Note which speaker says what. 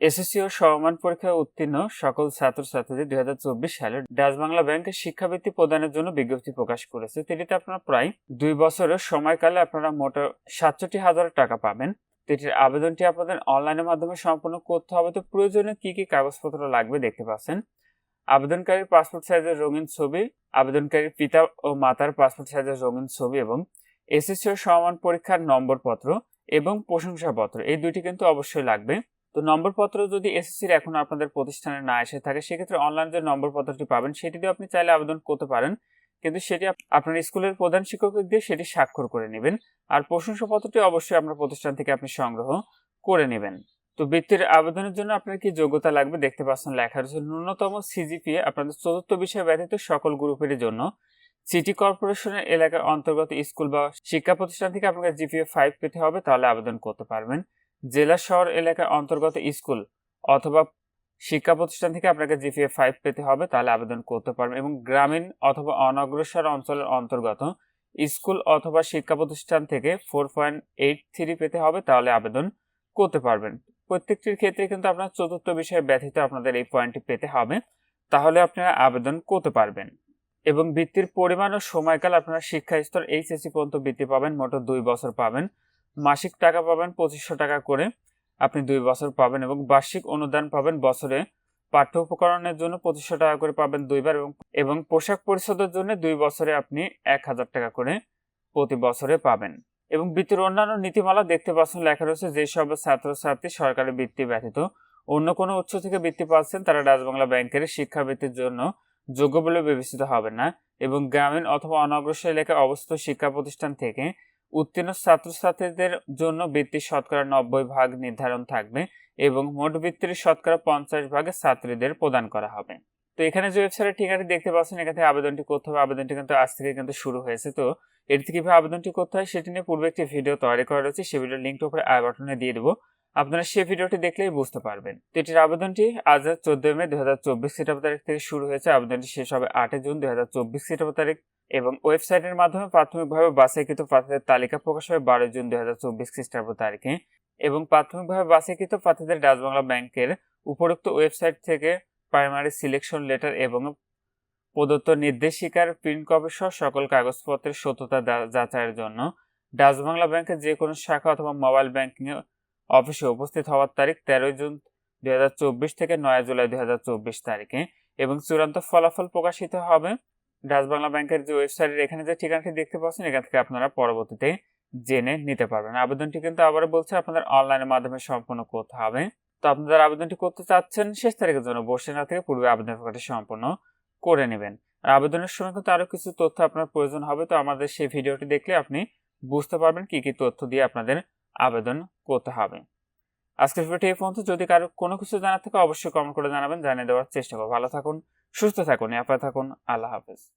Speaker 1: SSC ও সমমান পরীক্ষায় উত্তীর্ণ সকল ছাত্রছাত্রীদের দুই হাজার চব্বিশ সালে ডাচ বাংলা ব্যাংকের শিক্ষাবৃত্তি প্রদানের জন্য বিজ্ঞপ্তি প্রকাশ করেছে। এটিতে আপনারা প্রায় দুই বছরের সময়কালে আপনারা মোট সাতষট্টি হাজার টাকা পাবেন। তো এটির আবেদনটি আপনাদের অনলাইনের মাধ্যমে সম্পন্ন করতে হবে। তো প্রয়োজনে কি কি কাগজপত্র লাগবে দেখতে পাচ্ছেন। আবেদনকারীর পাসপোর্ট সাইজের রঙিন ছবি, আবেদনকারীর পিতা ও মাতার পাসপোর্ট সাইজের রঙিন ছবি এবং এসএসসি ও সমান পরীক্ষার নম্বরপত্র এবং প্রশংসাপত্র, এই দুইটি কিন্তু অবশ্যই লাগবে। তো নম্বরপত্র যদি এসএসসির এখন আপনাদের প্রতিষ্ঠানে না এসে থাকে, সেক্ষেত্রে অনলাইন যে নম্বরপত্রটি পাবেন সেটি দিয়ে আপনি চাইলে আবেদন করতে পারেন। কিন্তু সেটি আপনার স্কুলের প্রধান শিক্ষক দিয়ে সেটি স্বাক্ষর করে নেবেন। আর প্রশংসাপত্রটি অবশ্যই আপনার প্রতিষ্ঠান থেকে আপনি সংগ্রহ করে নেবেন। তো বৃত্তির আবেদনের জন্য আপনার কি যোগ্যতা লাগবে দেখতে পাচ্ছেন লেখার জন্য। ন্যূনতম সিজিপিএ আপনাদের চতুর্থ বিষয় ব্যতীত সকল গ্রুপের জন্য সিটি কর্পোরেশনের এলাকার অন্তর্গত স্কুল বা শিক্ষা প্রতিষ্ঠান থেকে আপনাকে জিপিএ ফাইভ পেতে হবে, তাহলে আবেদন করতে পারবেন। জেলা শহর এলাকার অন্তর্গত স্কুল অথবা শিক্ষা প্রতিষ্ঠান থেকে আপনাকে জিপিএ ফাইভ পেতে হবে, তাহলে আবেদন করতে পারবেন। এবং গ্রামীণ অথবা অনগ্রসর অঞ্চলের অন্তর্গত স্কুল অথবা শিক্ষা প্রতিষ্ঠান থেকে ফোর পয়েন্ট এইট থ্রি পেতে হবে, তাহলে আবেদন করতে পারবেন। প্রত্যেকটির ক্ষেত্রে কিন্তু আপনার চতুর্থ বিষয়ে ব্যথিত আপনাদের এই পয়েন্টটি পেতে হবে, তাহলে আপনারা আবেদন করতে পারবেন। এবং বৃত্তির পরিমাণ ও সময়কাল আপনারা শিক্ষা স্তর এইচএসসি পর্যন্ত বৃত্তি পাবেন, মোট দুই বছর পাবেন। মাসিক টাকা পাবেন পঁচিশশো টাকা করে। আপনি দুই বছর পাবেন এবং বার্ষিক অনুদান পাবেন বছরে। পাঠ্য উপকরণের জন্য পঁচিশশো টাকা করে পাবেন দুইবার এবং এবং পোশাক পরিশোধের জন্য দুই বছরে আপনি এক হাজার টাকা করে প্রতি বছরে পাবেন। এবং বৃত্তির অন্যান্য নীতিমালা দেখতে পাচ্ছেন, লেখা রয়েছে যেসব ছাত্রছাত্রী সরকারি বৃত্তি ব্যতীত অন্য কোনো উৎস থেকে বৃত্তি পাচ্ছেন, তারা রাজবাংলা ব্যাংকের শিক্ষাবৃত্তির জন্য যোগ্য বলে বিবেচিত হবে না। এবং গ্রামীণ অথবা অনগ্রসর এলাকায় অবস্থিত শিক্ষা প্রতিষ্ঠান থেকে উত্তীর্ণ ছাত্রছাত্রীদের জন্য বৃত্তির শতকরা নব্বই ভাগ নির্ধারণ থাকবে এবং মোট বৃত্তির শতকরা পঞ্চাশ ভাগে ছাত্রীদের প্রদান করা হবে। তো এখানে যে ওয়েবসাইটের ঠিকানাটি দেখতে পাচ্ছেন, এখান থেকে আবেদনটি করতে হবে। আবেদনটি কিন্তু আজ থেকে কিন্তু শুরু হয়েছে। তো এটি কীভাবে আবেদনটি করতে হয়, সেটি নিয়ে পূর্বে একটি ভিডিও তৈরি করা রয়েছে। সে ভিডিওর লিঙ্কটি উপরে আই বাটনে দিয়ে দেবো। আপনারা সেই ভিডিওটি দেখলেই বুঝতে পারবেন। তো এটির আবেদনটি আজ চোদ্দই মে দু হাজার চব্বিশ খ্রিস্টাব্দ তারিখ থেকে শুরু হয়েছে। আবেদনটি শেষ হবে আটই জুন দুই হাজার চব্বিশ খ্রিস্টাব্দ তারিখ এবং ওয়েবসাইটের মাধ্যমে প্রাথমিকভাবে বাছাইকৃত প্রার্থীদের তালিকা প্রকাশ হবে বারো জুন দুই হাজার চব্বিশ খ্রিস্টাব্দ তারিখে এবং প্রাথমিকভাবে বাছাইকৃত প্রার্থীদের ডাচবাংলা ব্যাংকের উপরোক্ত ওয়েবসাইট থেকে প্রাইমারি সিলেকশন লেটার এবং প্রদত্ত নির্দেশিকার প্রিন্ট কপি সহ সকল কাগজপত্রের সত্যতা দা- যাচাইয়ের জন্য ডাচবাংলা ব্যাংকের যে কোনো শাখা অথবা মোবাইল ব্যাংকিং অফিসে উপস্থিত হওয়ার তারিখ তেরোই জুন দুই হাজার চব্বিশ থেকে নয় জুলাই দুই হাজার চব্বিশ তারিখে এবং চূড়ান্ত ফলাফল প্রকাশিত হবে ডাচ বাংলা ব্যাংকের যে ওয়েবসাইটের এখানে যে ঠিকানাটি দেখতে পাচ্ছেন, এখান থেকে আপনারা পরবর্তীতে জেনে নিতে পারবেন। আবেদনটি কিন্তু আবারও বলছে, আপনাদের অনলাইনের মাধ্যমে সম্পন্ন করতে হবে। তো আপনারা আবেদনটি করতে চাচ্ছেন, শেষ তারিখের জন্য বসে না থেকে পূর্বে আবেদন প্রকাশটি সম্পন্ন করে নেবেন। আর আবেদনের সময় কিন্তু আরও কিছু তথ্য আপনার প্রয়োজন হবে, তো আমাদের সেই ভিডিওটি দেখলে আপনি বুঝতে পারবেন কি কি তথ্য দিয়ে আপনাদের আবেদন করতে হবে। আজকের ভিডিওটি এই পর্যন্ত। যদি কারও কোনো কিছু জানার থাকে, অবশ্যই কমেন্ট করে জানাবেন। জানিয়ে দেওয়ার চেষ্টা করব। ভালো থাকুন, সুস্থ থাকুন, নিরাপদ থাকুন। আল্লাহ হাফেজ।